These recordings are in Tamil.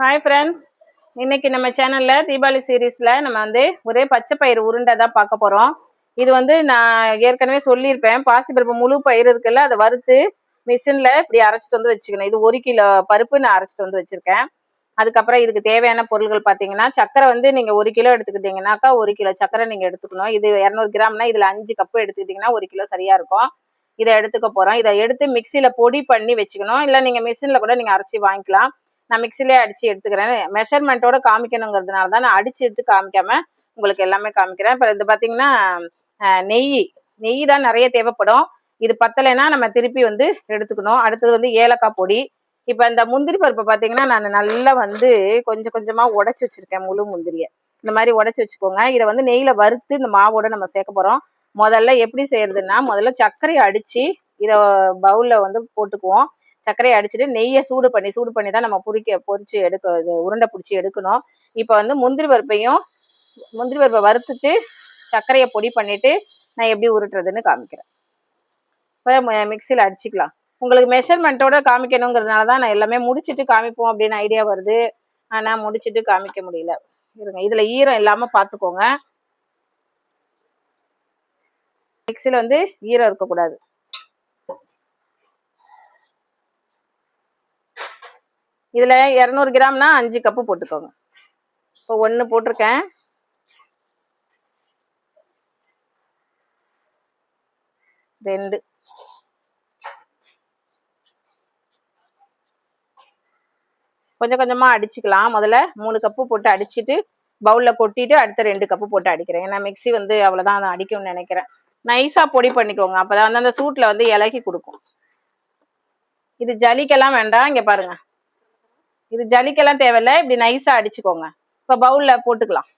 ஹாய் ஃப்ரெண்ட்ஸ் இன்னைக்கு நம்ம சேனலில் தீபாவளி சீரீஸில் நம்ம வந்து ஒரே பச்சை பயிறு உருண்டை தான் பார்க்க போகிறோம் இது வந்து நான் ஏற்கனவே சொல்லியிருப்பேன். பாசிப்பருப்பு முழு பயிர் இருக்குல்ல அதை வறுத்து மிஷினில் இப்படி அரைச்சிட்டு வந்து வச்சுக்கணும். இது ஒரு கிலோ பருப்பு நான் அரைச்சிட்டு வந்து வச்சுருக்கேன். அதுக்கப்புறம் இதுக்கு தேவையான பொருட்கள் பார்த்தீங்கன்னா சக்கரை வந்து நீங்கள் ஒரு கிலோ எடுத்துக்கிட்டீங்கன்னாக்கா ஒரு கிலோ சக்கரை நீங்கள் எடுத்துக்கணும். இது இரநூறு கிராம்னா இதில் அஞ்சு கப்பு எடுத்துக்கிட்டிங்கன்னா ஒரு கிலோ சரியாக இருக்கும். இதை எடுத்துக்க போகிறோம் இதை எடுத்து மிக்சியில் பொடி பண்ணி வச்சுக்கணும். இல்லை நீங்கள் மிஷினில் கூட நீங்கள் அரைச்சி வாங்கிக்கலாம். நான் மிக்சிலே அடிச்சு எடுத்துக்கிறேன். மெஷர்மெண்ட்டோட காமிக்கணுங்கிறதுனால தான் நான் அடிச்சு எடுத்து காமிக்காம உங்களுக்கு எல்லாமே காமிக்கிறேன். இப்போ இது பார்த்தீங்கன்னா நெய். நெய் தான் நிறைய தேவைப்படும். இது பத்தலைன்னா நம்ம திருப்பி வந்து எடுத்துக்கணும். அடுத்தது வந்து ஏலக்காய் பொடி. இப்போ இந்த முந்திரி பருப்பை பார்த்தீங்கன்னா நான் நல்லா வந்து கொஞ்சம் கொஞ்சமாக உடச்சி வச்சிருக்கேன் முழு முந்திரியை. இந்த மாதிரி உடச்சி வச்சுக்கோங்க. இதை வந்து நெய்யில் வறுத்து இந்த மாவோட நம்ம சேர்க்க போகிறோம் முதல்ல எப்படி செய்யறதுன்னா முதல்ல சர்க்கரையை அடித்து இதை பவுலில் வந்து போட்டுக்குவோம். சர்க்கரையை அடிச்சுட்டு நெய்யை சூடு பண்ணி சூடு பண்ணி தான் நம்ம பொரிக்க பொறிச்சு எடுக்க இது உருண்டை பிடிச்சி எடுக்கணும். இப்போ வந்து முந்திரி பருப்பையும் முந்திரி பருப்பை வறுத்துட்டு சர்க்கரையை பொடி பண்ணிட்டு நான் எப்படி உருட்டுறதுன்னு காமிக்கிறேன். இப்போ மிக்சியில் அடிச்சுக்கலாம். உங்களுக்கு மெஷர்மெண்ட்டோட காமிக்கணுங்கிறதுனால தான் நான் எல்லாமே முடிச்சிட்டு காமிப்போம் அப்படின்னு ஐடியா வருது. ஆனால் முடிச்சிட்டு காமிக்க முடியல. இருங்க இதில் ஈரம் இல்லாமல் பார்த்துக்கோங்க மிக்சியில் வந்து ஈரம் இருக்கக்கூடாது. இதில் இரநூறு கிராம்னா அஞ்சு கப்பு போட்டுக்கோங்க. இப்போ ஒன்று போட்டிருக்கேன். ரெண்டு. கொஞ்சம் கொஞ்சமாக அடிச்சுக்கலாம். முதல்ல மூணு கப்பு போட்டு அடிச்சிட்டு பவுலில் கொட்டிட்டு அடுத்த ரெண்டு கப்பு போட்டு அடிக்கிறேன். ஏன்னா மிக்ஸி வந்து அவ்வளோதான் அதை அடிக்கும்னு நினைக்கிறேன். நைஸாக பொடி பண்ணிக்கோங்க. அப்போ தான் வந்து அந்த சூட்டில் வந்து இலக்கி கொடுக்கும். இது ஜலிக்கெல்லாம் வேண்டாம். இங்கே பாருங்கள் இது ஜலிக்கெல்லாம் தேவையில்ல. இப்படி நைஸாக அடிச்சுக்கோங்க. இப்போ பவுலில் போட்டுக்கலாம்.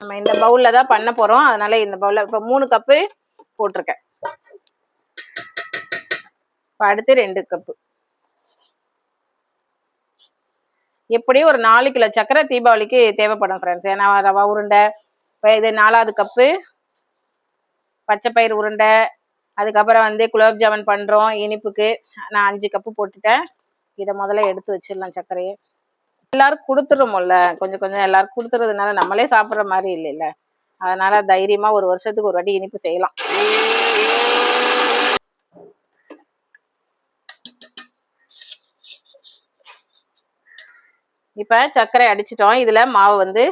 நம்ம இந்த பவுலில் தான் பண்ண போகிறோம் அதனால இந்த பவுலில் இப்போ மூணு கப்பு போட்டிருக்கேன். இப்போ அடுத்து ரெண்டு கப்பு எப்படி ஒரு நாலு கிலோ சக்கரை தீபாவளிக்கு தேவைப்படும் ஃப்ரெண்ட்ஸ் ஏன்னா ரவா உருண்டை இது நாலாவது கப்பு பச்சை பயிர் உருண்டை அதுக்கப்புறம் வந்து குலோப் ஜாமுன் பண்ணுறோம் இனிப்புக்கு. நான் அஞ்சு கப்பு போட்டுட்டேன். இதை முதல்ல எடுத்து வச்சிடலாம் சர்க்கரையை. எல்லாரும் கொடுத்துருமோல்ல கொஞ்சம் கொஞ்சம் எல்லாரும் கொடுத்துறதுனால நம்மளே சாப்பிட்ற மாதிரி இல்லைல்ல. அதனால தைரியமா ஒரு வருஷத்துக்கு ஒரு வாட்டி இனிப்பு செய்யலாம். இப்ப சர்க்கரை அடிச்சிட்டோம். இதுல மாவு வந்து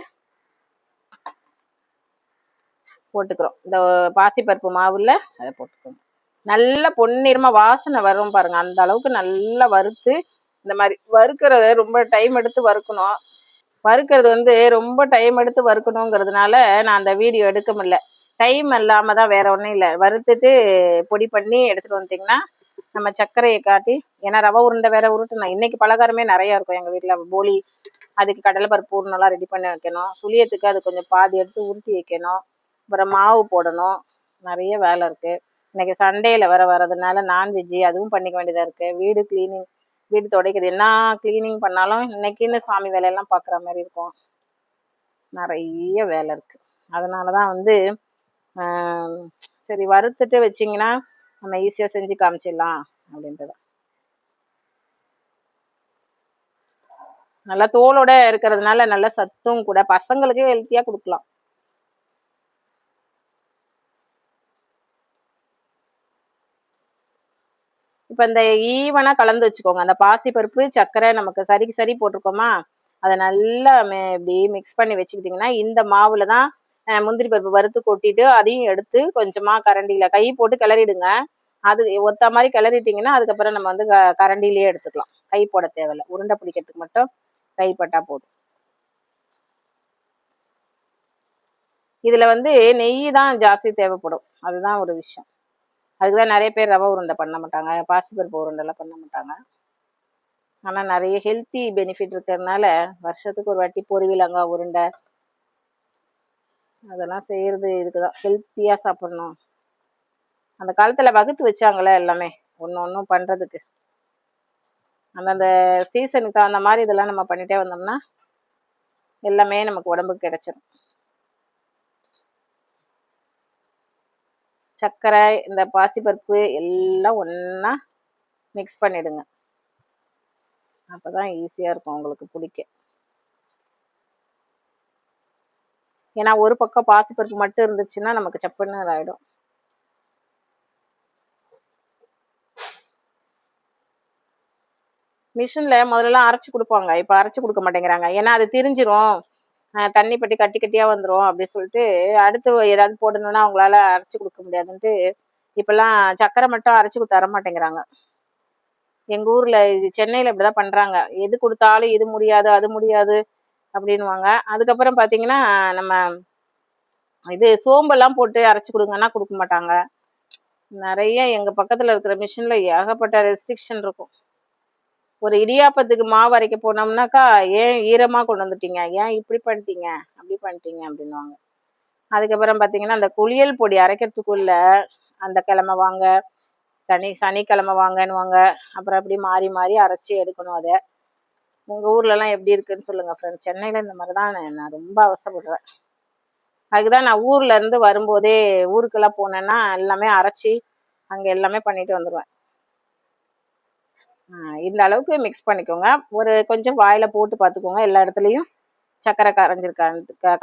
போட்டுக்கிறோம். இந்த பாசிப்பருப்பு மாவுல அதை போட்டுக்கிறோம் நல்ல பொன்னிறமா வாசனை வரும் பாருங்க. அந்த அளவுக்கு நல்லா வறுத்து இந்த மாதிரி வறுக்கிறத ரொம்ப டைம் எடுத்து வறுக்கணும். வறுக்கிறது வந்து ரொம்ப டைம் எடுத்து வறுக்கணுங்கிறதுனால நான் அந்த வீடியோ எடுக்க முடியல. டைம் இல்லாமல் தான் வேற ஒன்றும் இல்லை. வறுத்துட்டு பொடி பண்ணி எடுத்துகிட்டு வந்துட்டிங்கன்னா நம்ம சர்க்கரையை காட்டி ஏன்னா ரவை உருண்டை வேற உருட்டணும் இன்னைக்கு பலகாரமே நிறையா இருக்கும் எங்கள் வீட்டில் போலி அதுக்கு கடலை பருப்பு பூர்ணம்லாம் ரெடி பண்ணி வைக்கணும். சுளியத்துக்கு அது கொஞ்சம் பாதி எடுத்து உருட்டி வைக்கணும். அப்புறம் மாவு போடணும். நிறைய வேலை இருக்குது இன்னைக்கு சண்டேயில் வர வரதுனால நான்வெஜ்ஜு அதுவும் பண்ணிக்க வேண்டியதாக இருக்குது வீடு க்ளீனிங் வீடு துடைக்கிறது என்ன க்ளீனிங் பண்ணாலும் இன்னைக்குன்னு சாமி வேலையெல்லாம் பார்க்குற மாதிரி இருக்கும். நிறைய வேலை இருக்குது அதனால தான் வந்து சரி வறுத்துட்டு வச்சிங்கன்னா நம்ம ஈஸியாக செஞ்சு காமிச்சிடலாம் அப்படின்றது. நல்லா தோலோட இருக்கிறதுனால நல்ல சத்தும் கூட பசங்களுக்கே ஹெல்த்தியாக கொடுக்கலாம். இப்போ இந்த ஈவனாக கலந்து வச்சுக்கோங்க. அந்த பாசிப்பருப்பு சர்க்கரை நமக்கு சரிக்கு சரி போட்டிருக்கோமா? அதை நல்லா மே- இப்படி மிக்ஸ் பண்ணி வச்சுக்கிட்டிங்கன்னா இந்த மாவில் தான் முந்திரி பருப்பு வறுத்து கொட்டிட்டு அதையும் எடுத்து கொஞ்சமாக கரண்டியில் கை போட்டு கிளறிடுங்க. அது ஒத்த மாதிரி கிளறிட்டிங்கன்னா அதுக்கப்புறம் நம்ம வந்து க- கரண்டிலேயே எடுத்துக்கலாம். கை போட தேவையில்ல. உருண்டை பிடிக்கிறதுக்கு மட்டும் கை பட்டா போதும். இதில் வந்து நெய் தான் ஜாஸ்தி தேவைப்படும். அதுதான் ஒரு விஷயம். அதுக்கு தான் நிறைய பேர் ரவை உருண்டை பண்ண மாட்டாங்க பாசிப்பருப்பு உருண்டைலாம் பண்ண மாட்டாங்க. ஆனால் நிறைய ஹெல்த்தி பெனிஃபிட் இருக்கிறதுனால வருஷத்துக்கு ஒரு வாட்டி பொரிவிலங்காய் உருண்டை அதெல்லாம் செய்யறது இதுக்கு தான் ஹெல்த்தியாக சாப்பிட்ணும். அந்த காலத்தில் வகுத்து வச்சாங்களே எல்லாமே ஒன்று ஒன்றும் பண்ணுறதுக்கு அந்தந்த சீசனுக்கு அந்த மாதிரி இதெல்லாம் நம்ம பண்ணிட்டே வந்தோம்னா எல்லாமே நமக்கு உடம்புக்கு கிடைச்சிரும். சர்க்கரை இந்த பாசிப்பருப்பு எல்லாம் ஒன்றா மிக்ஸ் பண்ணிடுங்க. அப்போ தான் ஈஸியாக இருக்கும் உங்களுக்கு பிடிக்க ஏன்னா ஒரு பக்கம் பாசிப்பருப்பு மட்டும் இருந்துச்சுன்னா நமக்கு சப்புன்னு இதாகிடும் மிஷினில் முதல்லலாம் அரைச்சி கொடுப்பாங்க. இப்போ அரைச்சி கொடுக்க மாட்டேங்கிறாங்க. ஏன்னா அது திரிஞ்சிரும். தண்ணி பட்டி கட்டி கட்டியா வந்துடும் அப்படின்னு சொல்லிட்டு அடுத்து ஏதாவது போடணும்னா அவங்களால அரைச்சி கொடுக்க முடியாதுன்ட்டு இப்பெல்லாம் சக்கரை மட்டும் அரைச்சி கொடுத்து தர மாட்டேங்கிறாங்க. எங்கள் ஊரில் இது சென்னையில இப்படிதான் பண்ணுறாங்க எது கொடுத்தாலும் இது முடியாது அது முடியாது அப்படின்னுவாங்க. அதுக்கப்புறம் பார்த்தீங்கன்னா நம்ம இது சோம்பெல்லாம் போட்டு அரைச்சி கொடுங்கன்னா கொடுக்க மாட்டாங்க. நிறைய எங்கள் பக்கத்தில் இருக்கிற மிஷினில் ஏகப்பட்ட ரெஸ்ட்ரிக்ஷன் இருக்கும். ஒரு இடியாப்பத்துக்கு மாவு அரைக்க போனோம்னாக்கா ஏன் ஈரமாக கொண்டு வந்துட்டீங்க? ஏன் இப்படி பண்ணிட்டீங்க? அப்படி பண்ணிட்டீங்க அப்படின்னுவாங்க. அதுக்கப்புறம் பார்த்தீங்கன்னா அந்த குளியல் பொடி அரைக்கிறதுக்குள்ள அந்த கிழமை வாங்க சனி சனிக்கிழமை வாங்கன்னுவாங்க. அப்புறம் அப்படி மாறி மாறி அரைச்சி எடுக்கணும் அதை. உங்கள் ஊர்லலாம் எப்படி இருக்குன்னு சொல்லுங்கள் ஃப்ரெண்ட்ஸ் சென்னையில் இந்த மாதிரி தான் நான் ரொம்ப அவசரப்படுறேன். அதுக்குதான் நான் ஊர்லேருந்து வரும்போதே ஊருக்கெல்லாம் போனேன்னா எல்லாமே அரைச்சி அங்கே எல்லாமே பண்ணிட்டு வந்துடுவேன் இந்த அளவுக்கு மிக்ஸ் பண்ணிக்கோங்க. ஒரு கொஞ்சம் வாயில் போட்டு பார்த்துக்கோங்க. எல்லா இடத்துலையும் சக்கரை கரைஞ்சிருக்கான்னு க-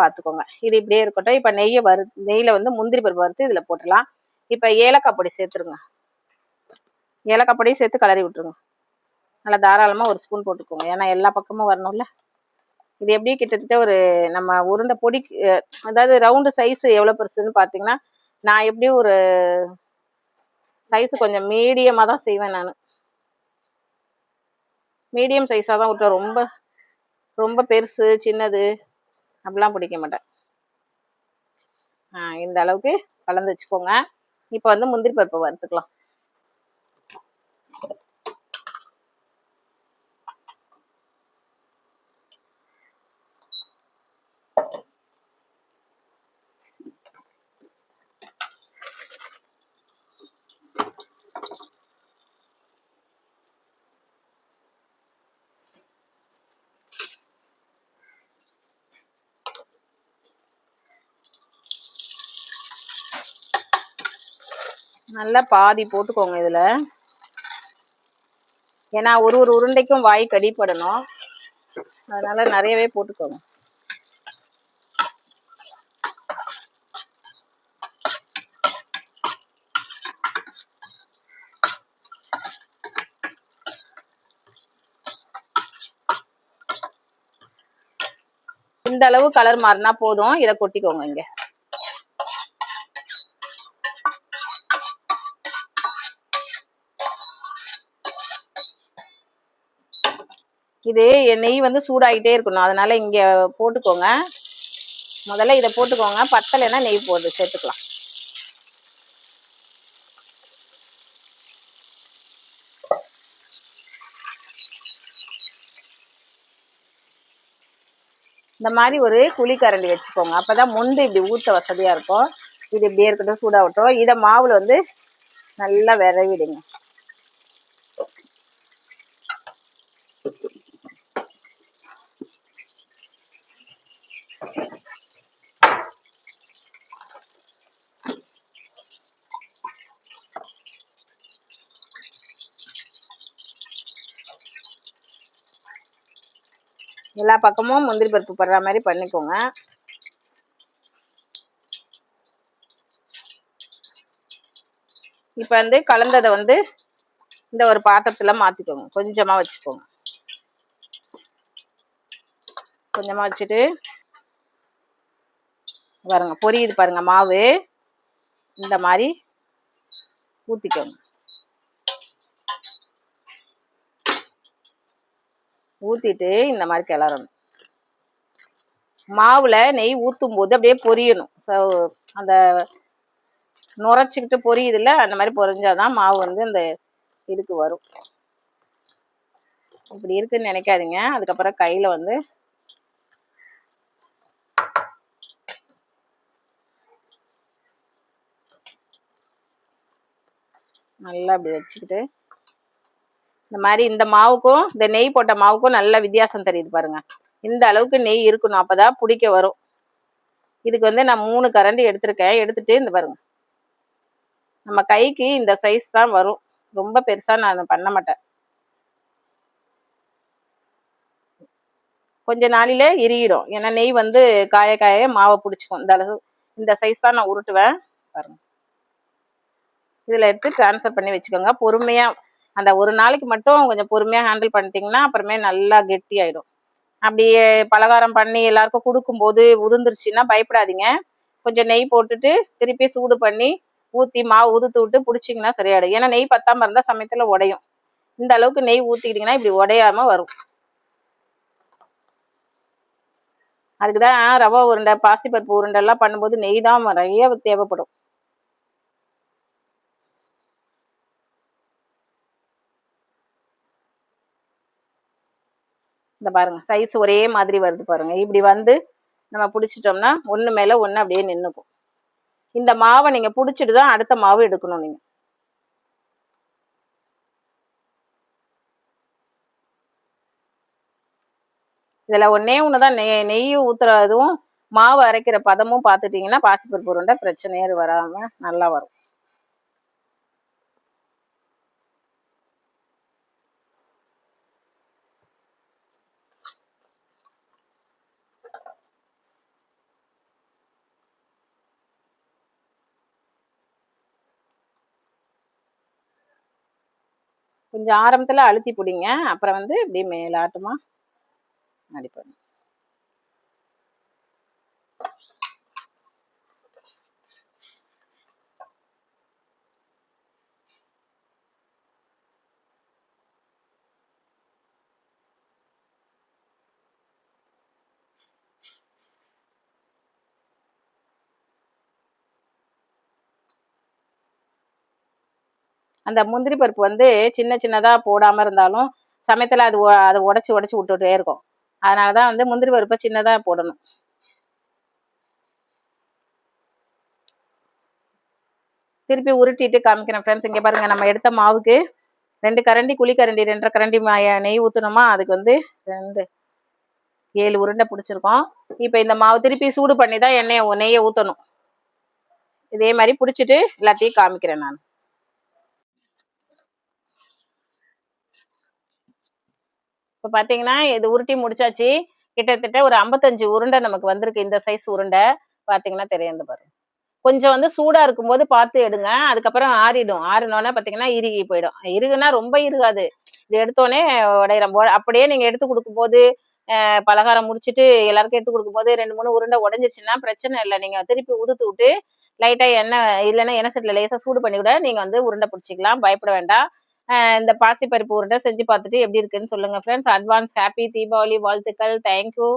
பார்த்துக்கோங்க. இது இப்படியே இருக்கட்டும். இப்போ நெய்யை வறு நெய்யில் வந்து முந்திரி பருப்பு வறுத்து இதில் போட்டுடலாம். இப்போ ஏலக்காய் பொடி சேர்த்துருங்க. ஏலக்காய் பொடியும் சேர்த்து கலரி விட்டுருங்க. நல்லா தாராளமாக ஒரு ஸ்பூன் போட்டுக்கோங்க. ஏன்னா எல்லா பக்கமும் வரணும்ல. இது எப்படி கிட்டத்தட்ட ஒரு நம்ம உருண்டை பொடி அதாவது ரவுண்டு சைஸ் எவ்வளோ பெருசுன்னு பார்த்தீங்கன்னா நான் எப்படியும் ஒரு சைஸ் கொஞ்சம் மீடியமாக தான் செய்வேன் நான். மீடியம் சைஸாக தான் விட்டுறேன் ரொம்ப ரொம்ப பெருசு சின்னது அப்படிலாம் பிடிக்க மாட்டேன். இந்த அளவுக்கு கலந்து வச்சுக்கோங்க. இப்போ வந்து முந்திரி பருப்பை வறுத்துக்கலாம். நல்லா பாதி போட்டுக்கோங்க இதில். ஏன்னா ஒரு ஒரு உருண்டைக்கும் வாய் கடிப்படணும். அதனால நிறையவே போட்டுக்கோங்க. இந்த அளவு கலர் மாறினா போதும். இதை கொட்டிக்கோங்க இங்கே. இது நெய் வந்து சூடாகிட்டே இருக்கணும். அதனால இங்க போட்டுக்கோங்க. முதல்ல இதை போட்டுக்கோங்க. பத்தலைன்னா நெய் போட்டு சேர்த்துக்கலாம். இந்த மாதிரி ஒரு குழிக்கரண்டி வச்சுக்கோங்க. அப்பதான் முந்து இப்படி ஊத்த வசதியா இருக்கும். இது இப்படியே இருக்கட்டும் சூடாகட்டும். இதை மாவுல வந்து நல்லா விரவிடுங்க. எல்லா பக்கமும் முந்திரி பருப்பு படுற மாதிரி பண்ணிக்கோங்க. இப்போ வந்து கலந்ததை வந்து இந்த ஒரு பாத்திரத்தில் மாற்றிக்கோங்க கொஞ்சமாக வச்சுக்கோங்க. கொஞ்சமாக வச்சுட்டு பாருங்க பொரியுது பாருங்க மாவு. இந்த மாதிரி ஊற்றிக்கோங்க ஊத்திட்டு இந்த மாதிரி கிளறணும். மாவுல நெய் ஊத்தும் போது அப்படியே பொரியணும். ஸோ அந்த நுரைச்சிக்கிட்டு பொரியுதுல்ல அந்த மாதிரி பொரிஞ்சாதான் மாவு வந்து அந்த இதுக்கு வரும். இப்படி இருக்குன்னு நினைக்காதீங்க. அதுக்கப்புறம் கையில வந்து நல்லா அப்படி வச்சுக்கிட்டு இந்த மாதிரி இந்த மாவுக்கும் இந்த நெய் போட்ட மாவுக்கும் நல்ல வித்தியாசம் தெரியுது பாருங்க. இந்த அளவுக்கு நெய் இருக்கணும். அப்பதான் பிடிக்க வரும். இதுக்கு வந்து நான் மூணு கரண்டி எடுத்திருக்கேன். எடுத்துட்டு இந்த பாருங்க. நம்ம கைக்கு இந்த சைஸ் தான் வரும். ரொம்ப பெருசா நான் பண்ண மாட்டேன். கொஞ்ச நாளில இறுகிடும். ஏன்னா நெய் வந்து காய காய மாவை பிடிச்சிக்கும். இந்த அளவு இந்த சைஸ் தான் நான் உருட்டுவேன். பாருங்க. இதில் எடுத்து டிரான்ஸ்ஃபர் பண்ணி வச்சுக்கோங்க. பொறுமையாக அந்த ஒரு நாளைக்கு மட்டும் கொஞ்சம் பொறுமையாக ஹேண்டில் பண்ணிட்டீங்கன்னா அப்புறமே நல்லா கெட்டி ஆயிடும் அப்படியே பலகாரம் பண்ணி எல்லாருக்கும் கொடுக்கும்போது உதிர்ந்துருச்சுன்னா பயப்படாதீங்க. கொஞ்சம் நெய் போட்டுட்டு திருப்பி சூடு பண்ணி ஊற்றி மாவு உதுத்து விட்டு பிடிச்சிங்கன்னா சரியாயிடும். ஏன்னா நெய் பத்தாமல் இருந்தால் சமயத்தில் உடையும். இந்த அளவுக்கு நெய் ஊற்றிக்கிட்டிங்கன்னா இப்படி உடையாமல் வரும். அதுக்கு தான் ரவை உருண்டை பாசிப்பருப்பு உருண்டை எல்லாம் பண்ணும்போது நெய் தான் நிறைய தேவைப்படும். பாருங்க. சைஸ் ஒரே மாதிரி வருது பாருங்க. இப்படி வந்து நம்ம பிடிச்சிட்டோம்னா ஒன்று மேலே ஒன்று அப்படியே நின்றுக்கும் இந்த மாவை நீங்கள் பிடிச்சிட்டு தான் அடுத்த மாவு எடுக்கணும் நீங்கள் இதில் ஒன்றே ஒன்று தான். நெய் நெய் ஊற்றுறதும் மாவு அரைக்கிற பதமும் பார்த்துட்டிங்கன்னா பாசிப்பருப்பு உருண்டை பிரச்சனையே வராமல் நல்லா வரும். கொஞ்சம் ஆரம்பத்தில் அழுத்தி பிடிங்க. அப்புறம் வந்து இப்படி மேலாட்டமாக அடிப்பேன் அந்த முந்திரி பருப்பு வந்து சின்ன சின்னதாக போடாமல் இருந்தாலும் சமயத்தில் அது அதை உடச்சி உடச்சி விட்டுட்டே இருக்கும். அதனால தான் வந்து முந்திரி பருப்பை சின்னதாக போடணும். திருப்பி உருட்டிட்டு காமிக்கிறேன் ஃப்ரெண்ட்ஸ் இங்கே பாருங்கள் நம்ம எடுத்த மாவுக்கு ரெண்டு கரண்டி குழி கரண்டி ரெண்டரை கரண்டி நெய் ஊற்றணுமா அதுக்கு வந்து ரெண்டு ஏழு உருண்டை பிடிச்சிருக்கோம். இப்போ இந்த மாவு திருப்பி சூடு பண்ணி தான் எண்ணெயை நெய்யை ஊற்றணும் இதே மாதிரி பிடிச்சிட்டு எல்லாத்தையும் காமிக்கிறேன் நான். இப்போ பார்த்தீங்கன்னா இது உருட்டி முடிச்சாச்சு. கிட்டத்தட்ட ஒரு ஐம்பத்தஞ்சு உருண்டை நமக்கு வந்திருக்கு. இந்த சைஸ் உருண்டை. பார்த்தீங்கன்னா தெரியும் இந்த பாருங்க கொஞ்சம் வந்து சூடாக இருக்கும்போது பார்த்து எடுங்க. அதுக்கப்புறம் ஆறிடும். ஆறினோடனே பார்த்தீங்கன்னா இறுகி போயிடும். இறுகுனா ரொம்ப இறுகாது. இது எடுத்தோடனே உடையிறம். அப்படியே நீங்கள் எடுத்து கொடுக்கும்போது பலகாரம் முடிச்சுட்டு எல்லாருக்கும் எடுத்து கொடுக்கும்போது ரெண்டு மூணு உருண்டை உடஞ்சிருச்சுன்னா பிரச்சனை இல்லை. நீங்கள் திருப்பி உதுத்து விட்டு லைட்டாக எண்ணெய் இல்லைன்னா எண்ணெய் செட்டில் லேசாக சூடு பண்ணி கூட நீங்கள் வந்து உருண்டை பிடிச்சிக்கலாம். பயப்பட வேண்டாம். இந்த பாசிப்பருப்பு உருண்டை செஞ்சு பார்த்துட்டு எப்படி இருக்குன்னு சொல்லுங்க ஃப்ரெண்ட்ஸ் அட்வான்ஸ் ஹாப்பி தீபாவளி வாழ்த்துக்கள். தேங்க்யூ